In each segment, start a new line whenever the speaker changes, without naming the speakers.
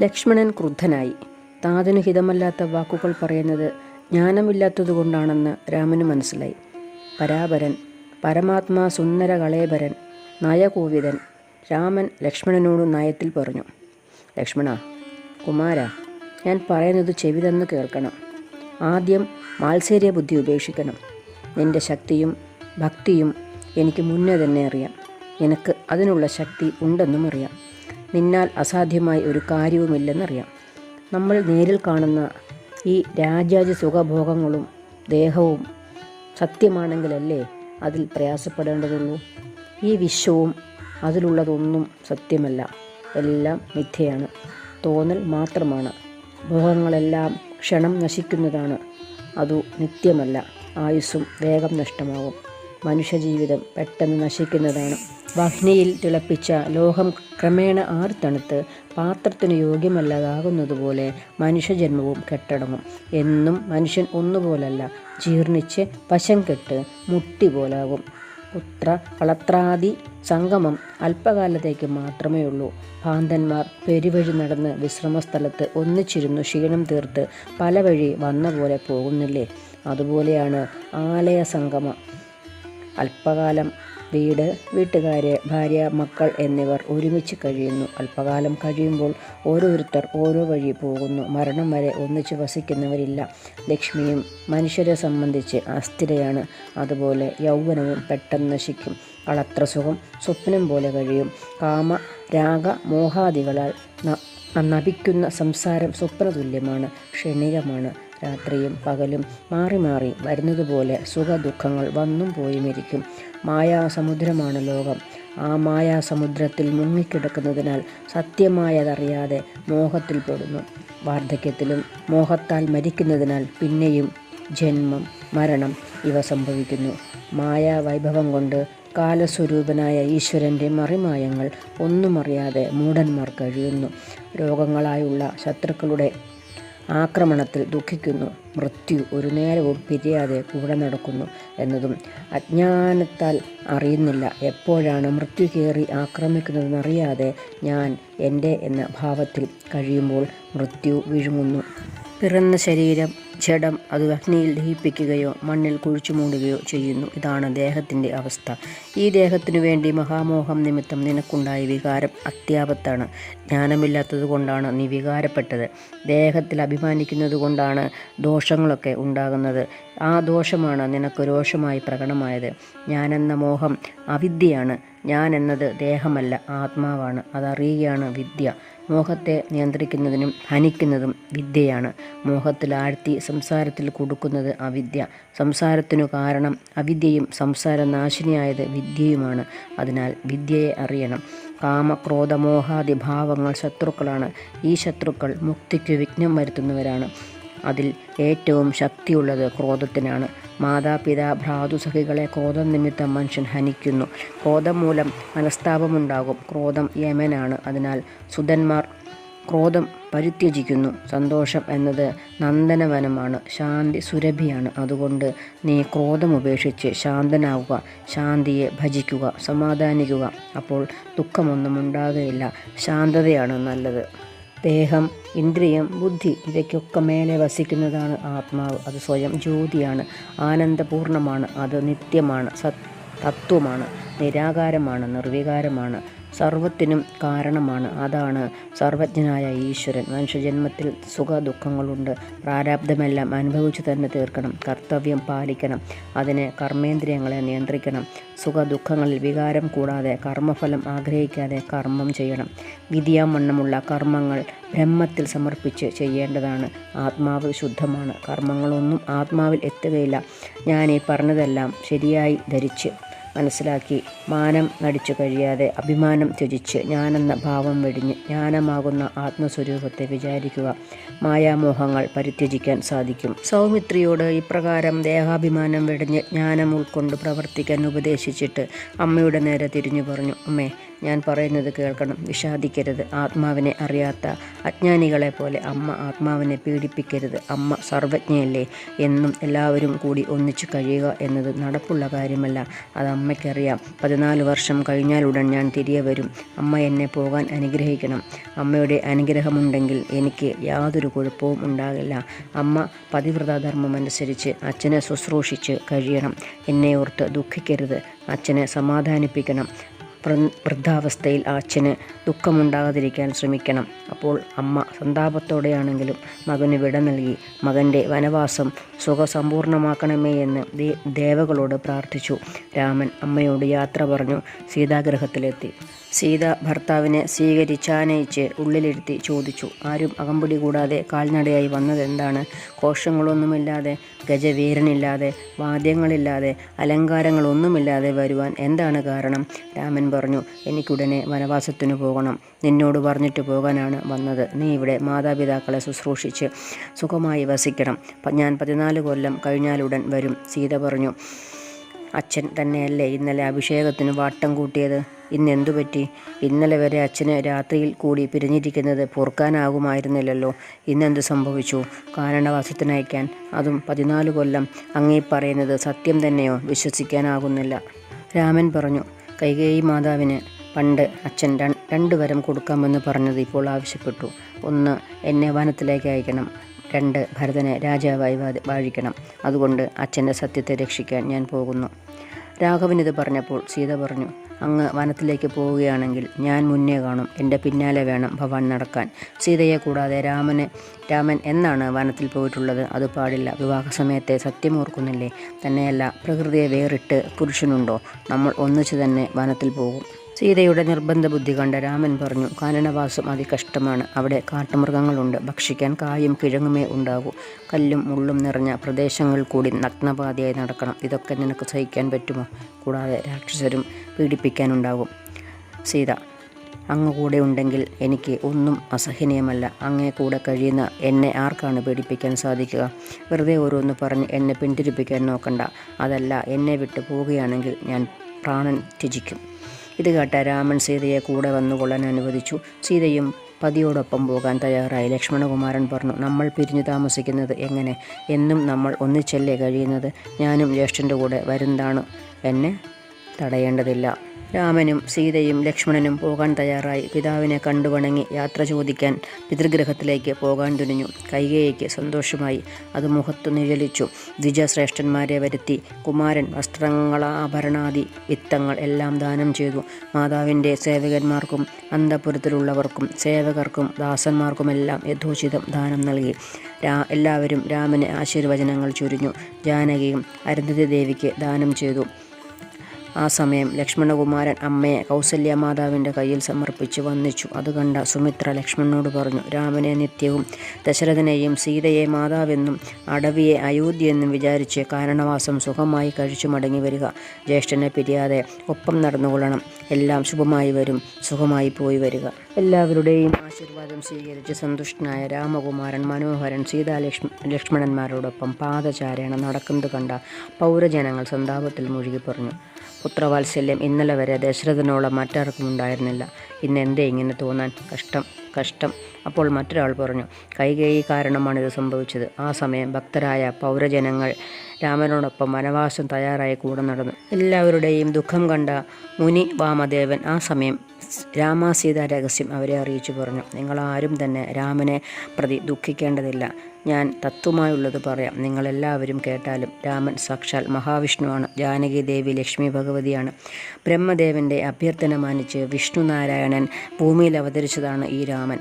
ലക്ഷ്മണൻ ക്രുദ്ധനായി. താതിനു ഹിതമല്ലാത്ത വാക്കുകൾ പറയുന്നത് ജ്ഞാനമില്ലാത്തതുകൊണ്ടാണെന്ന് രാമന് മനസ്സിലായി. പരാപരൻ പരമാത്മാ സുന്ദര കളേബരൻ നയകോവിതൻ രാമൻ ലക്ഷ്മണനോട് നയത്തിൽ പറഞ്ഞു. ലക്ഷ്മണ കുമാര ഞാൻ പറയുന്നത് ചെവി തന്നു കേൾക്കണം. ആദ്യം മാത്സര്യ ബുദ്ധി ഉപേക്ഷിക്കണം. നിന്റെ ശക്തിയും ഭക്തിയും എനിക്ക് മുന്നേ തന്നെ അറിയാം. എനിക്ക് അതിനുള്ള ശക്തി ഉണ്ടെന്നും അറിയാം. നിന്നാൽ അസാധ്യമായി ഒരു കാര്യവുമില്ലെന്നറിയാം. നമ്മൾ നേരിൽ കാണുന്ന ഈ രാജാജി സുഖഭോഗങ്ങളും ദേഹവും സത്യമാണെങ്കിലല്ലേ അതിൽ പ്രയാസപ്പെടേണ്ടതുള്ളൂ? ഈ വിശ്വവും അതിലുള്ളതൊന്നും സത്യമല്ല. എല്ലാം മിഥ്യയാണ്. തോന്നൽ മാത്രമാണ്. ഭോഗങ്ങളെല്ലാം ക്ഷണം നശിക്കുന്നതാണ്. അതു നിത്യമല്ല. ആയുസ്സും വേഗം നഷ്ടമാകും മനുഷ്യജീവിതം പെട്ടെന്ന് നശിക്കുന്നതാണ്. വഹ്നിയിൽ തിളപ്പിച്ച ലോഹം ക്രമേണ ആർത്തണുത്ത് പാത്രത്തിന് യോഗ്യമല്ലാതാകുന്നതുപോലെ മനുഷ്യജന്മവും കെട്ടടങ്ങും. എന്നും മനുഷ്യൻ ഒന്നുപോലല്ല ജീർണിച്ച് പശം കെട്ട് മുട്ടി പോലാകും പുത്ര കളത്രാദി സംഗമം അല്പകാലത്തേക്ക് മാത്രമേ ഉള്ളൂ. ഭാന്തന്മാർ പെരുവഴി നടന്ന് വിശ്രമസ്ഥലത്ത് ഒന്നിച്ചിരുന്നു ക്ഷീണം തീർത്ത് പല വഴി വന്ന പോലെ പോകുന്നില്ലേ? അതുപോലെയാണ് ആലയ സംഗമം. അല്പകാലം വീട് വീട്ടുകാര് ഭാര്യ മക്കൾ എന്നിവർ ഒരുമിച്ച് കഴിയുന്നു. അല്പകാലം കഴിയുമ്പോൾ ഓരോരുത്തർ ഓരോ വഴി പോകുന്നു. മരണം വരെ ഒന്നിച്ച് വസിക്കുന്നവരില്ല. ലക്ഷ്മിയും മനുഷ്യരെ സംബന്ധിച്ച് അസ്ഥിരയാണ്. അതുപോലെ യൗവനവും പെട്ടെന്ന് നശിക്കും. കളത്ര സുഖം സ്വപ്നം പോലെ കഴിയും. കാമ രാഗ മോഹാദികളാൽ നപിക്കുന്ന സംസാരം സ്വപ്നതുല്യമാണ് ക്ഷണികമാണ്. രാത്രിയും പകലും മാറി മാറി വരുന്നതുപോലെ സുഖ ദുഃഖങ്ങൾ വന്നും പോയുമിരിക്കും. മായാസമുദ്രമാണ് ലോകം. ആ മായാസമുദ്രത്തിൽ മുങ്ങിക്കിടക്കുന്നതിനാൽ സത്യമായതറിയാതെ മോഹത്തിൽ പെടുന്നു. വാർദ്ധക്യത്തിലും മോഹത്താൽ മരിക്കുന്നതിനാൽ പിന്നെയും ജന്മം മരണം ഇവ സംഭവിക്കുന്നു. മായാവൈഭവം കൊണ്ട് കാലസ്വരൂപനായ ഈശ്വരന്റെ മറിമായങ്ങൾ ഒന്നുമറിയാതെ മൂഢന്മാർ കഴിയുന്നു. രോഗങ്ങളായുള്ള ശത്രുക്കളുടെ ആക്രമണത്തിൽ ദുഃഖിക്കുന്നു. മൃത്യു ഒരു നേരവും പിരിയാതെ കൂടെ നടക്കുന്നു എന്നതും അജ്ഞാനത്താൽ അറിയുന്നില്ല. എപ്പോഴാണ് മൃത്യു കയറി ആക്രമിക്കുന്നതെന്നറിയാതെ ഞാൻ എന്റെ എന്ന ഭാവത്തിൽ കഴിയുമ്പോൾ മൃത്യു വിഴുങ്ങുന്നു. പിറന്ന ശരീരം ജഡം അത് അഗ്നിയിൽ ദഹിപ്പിക്കുകയോ മണ്ണിൽ കുഴിച്ചു മൂടുകയോ ചെയ്യുന്നു. ഇതാണ് ദേഹത്തിന്റെ അവസ്ഥ. ഈ ദേഹത്തിനു വേണ്ടി മഹാമോഹം നിമിത്തം നിനക്കുണ്ടായ വികാരം അത്യാപത്താണ്. ജ്ഞാനമില്ലാത്തത് കൊണ്ടാണ് നീ വികാരപ്പെട്ടത്. ദേഹത്തിൽ അഭിമാനിക്കുന്നത് കൊണ്ടാണ് ദോഷങ്ങളൊക്കെ ഉണ്ടാകുന്നത്. ആ ദോഷമാണ് നിനക്ക് രോഷമായി പ്രകടമായത്. ഞാനെന്ന മോഹം അവിദ്യയാണ്. ഞാൻ എന്നത് ദേഹമല്ല ആത്മാവാണ്. അതറിയുകയാണ് വിദ്യ. മോഹത്തെ നിയന്ത്രിക്കുന്നതിനും ഹനിക്കുന്നതും വിദ്യയാണ്. മോഹത്തിൽ ആഴ്ത്തി സംസാരത്തിൽ കൊടുക്കുന്നത് അവിദ്യ. സംസാരത്തിനു കാരണം അവിദ്യയും സംസാരനാശിനിയായത് വിദ്യയുമാണ്. അതിനാൽ വിദ്യയെ അറിയണം. കാമക്രോധമോഹാദി ഭാവങ്ങൾ ശത്രുക്കളാണ്. ഈ ശത്രുക്കൾ മുക്തിക്ക് വിഘ്നം വരുത്തുന്നവരാണ്. അതിൽ ഏറ്റവും ശക്തിയുള്ളത് ക്രോധത്തിനാണ്. മാതാപിതാ ഭ്രാതുസഖികളെ ക്രോധം നിമിത്തം മനുഷ്യൻ ഹനിക്കുന്നു. ക്രോധം മൂലം മനസ്താപമുണ്ടാകും. ക്രോധം യമനാണ്. അതിനാൽ സുധന്മാർ ക്രോധം പരിത്യജിക്കുന്നു. സന്തോഷം എന്നത് നന്ദനവനമാണ്. ശാന്തി സുരഭിയാണ്. അതുകൊണ്ട് നീ ക്രോധം ഉപേക്ഷിച്ച് ശാന്തനാവുക. ശാന്തിയെ ഭജിക്കുക. സമാധാനിക്കുക. അപ്പോൾ ദുഃഖമൊന്നും ഉണ്ടാകുകയില്ല. ശാന്തതയാണ് നല്ലത്. ദേഹം ഇന്ദ്രിയം ബുദ്ധി ഇവയ്ക്കൊക്കെ മേലെ വസിക്കുന്നതാണ് ആത്മാവ്. അത് സ്വയം ജ്യോതിയാണ്. ആനന്ദപൂർണമാണ്. അത് നിത്യമാണ്. സത് തത്വമാണ്. നിരാകാരമാണ്. നിർവികാരമാണ്. സർവത്തിനും കാരണമാണ്. അതാണ് സർവജ്ഞനായ ഈശ്വരൻ. മനുഷ്യജന്മത്തിൽ സുഖ ദുഃഖങ്ങളുണ്ട് പ്രാരാബ്ധമെല്ലാം അനുഭവിച്ചു തന്നെ തീർക്കണം. കർത്തവ്യം പാലിക്കണം. അതിന് കർമ്മേന്ദ്രിയങ്ങളെ നിയന്ത്രിക്കണം. സുഖ ദുഃഖങ്ങളിൽ വികാരം കൂടാതെ കർമ്മഫലം ആഗ്രഹിക്കാതെ കർമ്മം ചെയ്യണം. വിധിയാമണ്ണമുള്ള കർമ്മങ്ങൾ ബ്രഹ്മത്തിൽ സമർപ്പിച്ച് ചെയ്യേണ്ടതാണ്. ആത്മാവ് ശുദ്ധമാണ്. കർമ്മങ്ങളൊന്നും ആത്മാവിൽ എത്തുകയില്ല. ഞാൻ ഈ പറഞ്ഞതെല്ലാം ശരിയായി ധരിച്ച് മനസ്സിലാക്കി. മാനം നടിച്ചു കഴിയാതെ അഭിമാനം ത്യജിച്ച് ഞാനെന്ന ഭാവം വെടിഞ്ഞ് ജ്ഞാനമാകുന്ന ആത്മസ്വരൂപത്തെ വിചാരിക്കുക മായാമോഹങ്ങൾ പരിത്യജിക്കാൻ സാധിക്കും. സൗമിത്രിയോട് ഇപ്രകാരം ദേഹാഭിമാനം വെടിഞ്ഞ് ജ്ഞാനം ഉൾക്കൊണ്ട് പ്രവർത്തിക്കാൻ ഉപദേശിച്ചിട്ട് അമ്മയുടെ നേരെ തിരിഞ്ഞു പറഞ്ഞു അമ്മേ ഞാൻ പറയുന്നത് കേൾക്കണം. വിഷാദിക്കരുത്. ആത്മാവിനെ അറിയാത്ത അജ്ഞാനികളെ പോലെ അമ്മ ആത്മാവിനെ പീഡിപ്പിക്കരുത്. അമ്മ സർവജ്ഞയല്ലേ എന്നും എല്ലാവരും കൂടി ഒന്നിച്ചു കഴിയുക എന്നത് നടപ്പുള്ള കാര്യമല്ല. അത് അമ്മയ്ക്കറിയാം. പതിനാല് വർഷം കഴിഞ്ഞാലുടൻ ഞാൻ തിരികെ വരും. അമ്മ എന്നെ പോകാൻ അനുഗ്രഹിക്കണം. അമ്മയുടെ അനുഗ്രഹമുണ്ടെങ്കിൽ എനിക്ക് യാതൊരു കുഴപ്പവും ഉണ്ടാകില്ല. അമ്മ പതിവ്രതാധർമ്മം അനുസരിച്ച് അച്ഛനെ ശുശ്രൂഷിച്ച് കഴിയണം. എന്നെ ഓർത്ത് ദുഃഖിക്കരുത്. അച്ഛനെ സമാധാനിപ്പിക്കണം. വൃദ്ധാവസ്ഥയിൽ അച്ഛന് ദുഃഖമുണ്ടാകാതിരിക്കാൻ ശ്രമിക്കണം. അപ്പോൾ അമ്മ സന്താപത്തോടെയാണെങ്കിലും മകന് വിട നൽകി. മകന്റെ വനവാസം സുഖസമ്പൂർണമാക്കണമേ എന്ന് ദേവകളോട് പ്രാർത്ഥിച്ചു. രാമൻ അമ്മയോട് യാത്ര പറഞ്ഞു. സീതാഗ്രഹത്തിലെത്തി സീത ഭർത്താവിനെ സ്വീകരിച്ചാനയിച്ച് ഉള്ളിലിരുത്തി ചോദിച്ചു ആരും അകമ്പടി കൂടാതെ കാൽനടയായി വന്നതെന്താണ്? കോശങ്ങളൊന്നുമില്ലാതെ ഗജവീരനില്ലാതെ വാദ്യങ്ങളില്ലാതെ അലങ്കാരങ്ങളൊന്നുമില്ലാതെ വരുവാൻ എന്താണ് കാരണം? രാമൻ പറഞ്ഞു എനിക്കുടനെ വനവാസത്തിനു പോകണം. നിന്നോട് പറഞ്ഞിട്ട് പോകാനാണ് വന്നത്. നീ ഇവിടെ മാതാപിതാക്കളെ ശുശ്രൂഷിച്ച് സുഖമായി വസിക്കണം. ഞാൻ പതിനാല് കൊല്ലം കഴിഞ്ഞാലുടൻ വരും സീത പറഞ്ഞു. അച്ഛൻ തന്നെയല്ലേ ഇന്നലെ അഭിഷേകത്തിന് വാട്ടം കൂട്ടിയത്? ഇന്ന് എന്തു പറ്റി? ഇന്നലെ വരെ അച്ഛന് രാത്രിയിൽ കൂടി പിരിഞ്ഞിരിക്കുന്നത് പൊറുക്കാനാകുമായിരുന്നില്ലല്ലോ. ഇന്നെന്ത് സംഭവിച്ചു? കാരണവാസത്തിനയക്കാൻ അതും പതിനാല് കൊല്ലം അങ്ങേ പറയുന്നത് സത്യം തന്നെയോ? വിശ്വസിക്കാനാകുന്നില്ല. രാമൻ പറഞ്ഞു കൈകേയി മാതാവിന് പണ്ട് അച്ഛൻ രണ്ട് വരം കൊടുക്കാമെന്ന് പറഞ്ഞത് ഇപ്പോൾ ആവശ്യപ്പെട്ടു. ഒന്ന് എന്നെ വനത്തിലേക്ക് അയക്കണം. രണ്ട് ഭരതനെ രാജാവായി വാഴിക്കണം. അതുകൊണ്ട് അച്ഛന്റെ സത്യത്തെ രക്ഷിക്കാൻ ഞാൻ പോകുന്നു. രാഘവൻ ഇത് പറഞ്ഞപ്പോൾ സീത പറഞ്ഞു അങ്ങ് വനത്തിലേക്ക് പോവുകയാണെങ്കിൽ ഞാൻ മുന്നേ കാണും. എന്റെ പിന്നാലെ വേണം ഭവാൻ നടക്കാൻ. സീതയെ കൂടാതെ രാമന് രാമൻ എന്നാണ് വനത്തിൽ പോയിട്ടുള്ളത്. അത് പാടില്ല. വിവാഹ സമയത്തെ സത്യം ഓർക്കുന്നില്ലേ? തന്നെയല്ല പ്രകൃതിയെ വേറിട്ട് പുരുഷനുണ്ടോ? നമ്മൾ ഒന്നിച്ചു തന്നെ വനത്തിൽ പോകും. സീതയുടെ നിർബന്ധ ബുദ്ധി കണ്ട രാമൻ പറഞ്ഞു കാനനവാസം അതികഷ്ടമാണ്. അവിടെ കാട്ടുമൃഗങ്ങളുണ്ട്. ഭക്ഷിക്കാൻ കായും കിഴങ്ങുമേ ഉണ്ടാകൂ. കല്ലും മുള്ളും നിറഞ്ഞ പ്രദേശങ്ങൾ കൂടി നഗ്നപാതയായി നടക്കണം. ഇതൊക്കെ നിനക്ക് സഹിക്കാൻ പറ്റുമോ? കൂടാതെ രാക്ഷസരും പീഡിപ്പിക്കാനുണ്ടാകും. സീത അങ്ങ് കൂടെ ഉണ്ടെങ്കിൽ എനിക്ക് ഒന്നും അസഹനീയമല്ല. അങ്ങേ കൂടെ കഴിയുന്ന എന്നെ ആർക്കാണ് പീഡിപ്പിക്കാൻ സാധിക്കുക? വെറുതെ ഓരോന്ന് പറഞ്ഞ് എന്നെ പിന്തിരിപ്പിക്കാൻ നോക്കണ്ട. അതല്ല എന്നെ വിട്ടു പോവുകയാണെങ്കിൽ ഞാൻ പ്രാണൻ ത്യജിക്കും. ഇത് കേട്ട രാമൻ സീതയെ കൂടെ വന്നുകൊള്ളാൻ അനുവദിച്ചു. സീതയും പതിയോടൊപ്പം പോകാൻ തയ്യാറായി. ലക്ഷ്മണകുമാരൻ പറഞ്ഞു നമ്മൾ പിരിഞ്ഞു താമസിക്കുന്നത് എങ്ങനെ? എന്നും നമ്മൾ ഒന്നിച്ചല്ലേ കഴിയുന്നത്? ഞാനും ജ്യേഷ്ഠന്റെ കൂടെ വരുന്നതാണ്. എന്നെ തടയേണ്ടതില്ല. രാമനും സീതയും ലക്ഷ്മണനും പോകാൻ തയ്യാറായി. പിതാവിനെ കണ്ടുവണങ്ങി യാത്ര ചോദിക്കാൻ പിതൃഗ്രഹത്തിലേക്ക് പോകാൻ തുനിഞ്ഞു. കൈകേയിക്ക് സന്തോഷമായി അത് മുഖത്തു നിഴലിച്ചു. ദ്വിജശ്രേഷ്ഠന്മാരെ വരുത്തി കുമാരൻ വസ്ത്രങ്ങളാഭരണാദി വിത്തങ്ങൾ എല്ലാം ദാനം ചെയ്തു. മാതാവിന്റെ സേവകന്മാർക്കും അന്തപുരത്തിലുള്ളവർക്കും സേവകർക്കും ദാസന്മാർക്കുമെല്ലാം യഥോചിതം ദാനം നൽകി. രാ എല്ലാവരും രാമന് ആശീർവചനങ്ങൾ ചൊരിഞ്ഞു. ജാനകിയും അരുന്ധതി ദേവിക്ക് ദാനം ചെയ്തു. ആ സമയം ലക്ഷ്മണകുമാരൻ അമ്മയെ കൗസല്യ മാതാവിന്റെ കയ്യിൽ സമർപ്പിച്ച് വന്നിച്ചു അത് കണ്ട സുമിത്ര ലക്ഷ്മണനോട് പറഞ്ഞു രാമനെ നിത്യവും ദശരഥനെയും സീതയെ മാതാവെന്നും അടവിയെ അയോധ്യ എന്നും വിചാരിച്ച് കാരണവാസം സുഖമായി കഴിച്ചു മടങ്ങി വരിക. ജ്യേഷ്ഠനെ പിരിയാതെ ഒപ്പം നടന്നുകൊള്ളണം. എല്ലാം ശുഭമായി വരും സുഖമായി പോയി വരിക. എല്ലാവരുടെയും ആശീർവാദം സ്വീകരിച്ച് സന്തുഷ്ടനായ രാമകുമാരൻ മനോഹരൻ സീതാലക്ഷ്മ ലക്ഷ്മണന്മാരോടൊപ്പം പാദചാരേണ നടക്കുന്നത് കണ്ട പൗരജനങ്ങൾ സന്താപത്തിൽ മുഴുകി പറഞ്ഞു. പുത്രവാത്സല്യം ഇന്നലെ വരെ ദശരഥനോളം മറ്റാർക്കും ഉണ്ടായിരുന്നില്ല ഇന്ന് എന്തേ ഇങ്ങനെ തോന്നാൻ? കഷ്ടം കഷ്ടം. അപ്പോൾ മറ്റൊരാൾ പറഞ്ഞു കൈകേയി കാരണമാണിത് സംഭവിച്ചത്. ആ സമയം ഭക്തരായ പൗരജനങ്ങൾ രാമനോടൊപ്പം വനവാസം തയ്യാറായി കൂടെ നടന്നു. എല്ലാവരുടെയും ദുഃഖം കണ്ട മുനി വാമദേവൻ ആ സമയം രാമാസീത രഹസ്യം അവരെ അറിയിച്ചു പറഞ്ഞു നിങ്ങളാരും തന്നെ രാമനെ പ്രതി ദുഃഖിക്കേണ്ടതില്ല. ഞാൻ തത്വമായുള്ളത് പറയാം. നിങ്ങളെല്ലാവരും കേട്ടാലും രാമൻ സാക്ഷാൽ മഹാവിഷ്ണുവാണ്. ജാനകി ദേവി ലക്ഷ്മി ഭഗവതിയാണ്. ബ്രഹ്മദേവന്റെ അഭ്യർത്ഥന മാനിച്ച് വിഷ്ണു നാരായണൻ ഭൂമിയിൽ അവതരിച്ചതാണ് ഈ രാമൻ.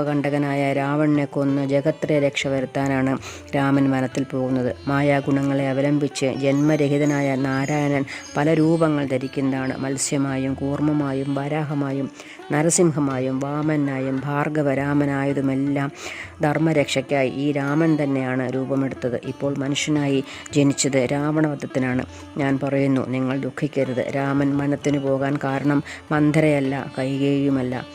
ലോകകണ്ടകനായ രാവണനെ കൊന്ന് ജഗത്രയ രക്ഷ വരുത്താനാണ് രാമൻ വനത്തിൽ പോകുന്നത്. മായാഗുണങ്ങളെ അവലംബിച്ച് ജന്മരഹിതനായ നാരായണൻ പല രൂപങ്ങൾ ധരിക്കുന്നതാണ്. മത്സ്യമായും കൂർമ്മമായും വരാഹമായും നരസിംഹമായും വാമനായും ഭാർഗവരാമനായതുമെല്ലാം ധർമ്മരക്ഷയ്ക്കായി ഈ രാമൻ തന്നെയാണ് രൂപമെടുത്തത്. ഇപ്പോൾ മനുഷ്യനായി ജനിച്ചത് രാവണവധത്തിനാണ്. ഞാൻ പറയുന്നു നിങ്ങൾ ദുഃഖിക്കരുത്. രാമൻ വനത്തിന് പോകാൻ കാരണം മന്ധരയല്ല കൈകേയുമല്ല.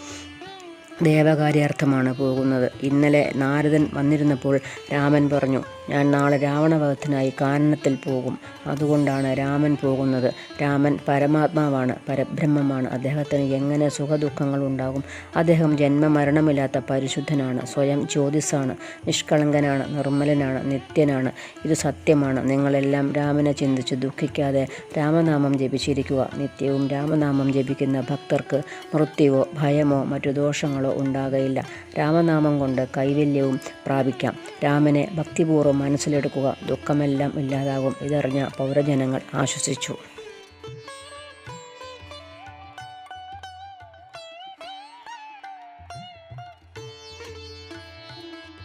ദേവകാര്യാർത്ഥമാണ് പോകുന്നത്. ഇന്നലെ നാരദൻ വന്നിരുന്നപ്പോൾ രാമൻ പറഞ്ഞു ഞാൻ നാളെ രാവണവധത്തിനായി കാനനത്തിൽ പോകും. അതുകൊണ്ടാണ് രാമൻ പോകുന്നത്. രാമൻ പരമാത്മാവാണ് പരബ്രഹ്മമാണ്. അദ്ദേഹത്തിന് എങ്ങനെ സുഖദുഃഖങ്ങൾ ഉണ്ടാകും? അദ്ദേഹം ജന്മമരണമില്ലാത്ത പരിശുദ്ധനാണ് സ്വയം ജ്യോതിസാണ് നിഷ്കളങ്കനാണ് നിർമ്മലനാണ് നിത്യനാണ്. ഇത് സത്യമാണ്. നിങ്ങളെല്ലാം രാമനെ ചിന്തിച്ച് ദുഃഖിക്കാതെ രാമനാമം ജപിച്ചിരിക്കുക. നിത്യവും രാമനാമം ജപിക്കുന്ന ഭക്തർക്ക് മൃത്യുവോ ഭയമോ മറ്റു ദോഷങ്ങളോ ഉണ്ടാകയില്ല. രാമനാമം കൊണ്ട് കൈവല്യവും പ്രാപിക്കാം. രാമനെ ഭക്തിപൂർവം മനസ്സിലെടുക്കുക. ദുഃഖമെല്ലാം ഇല്ലാതാകും. ഇതറിഞ്ഞ പൗരജനങ്ങൾ ആശ്വസിച്ചു.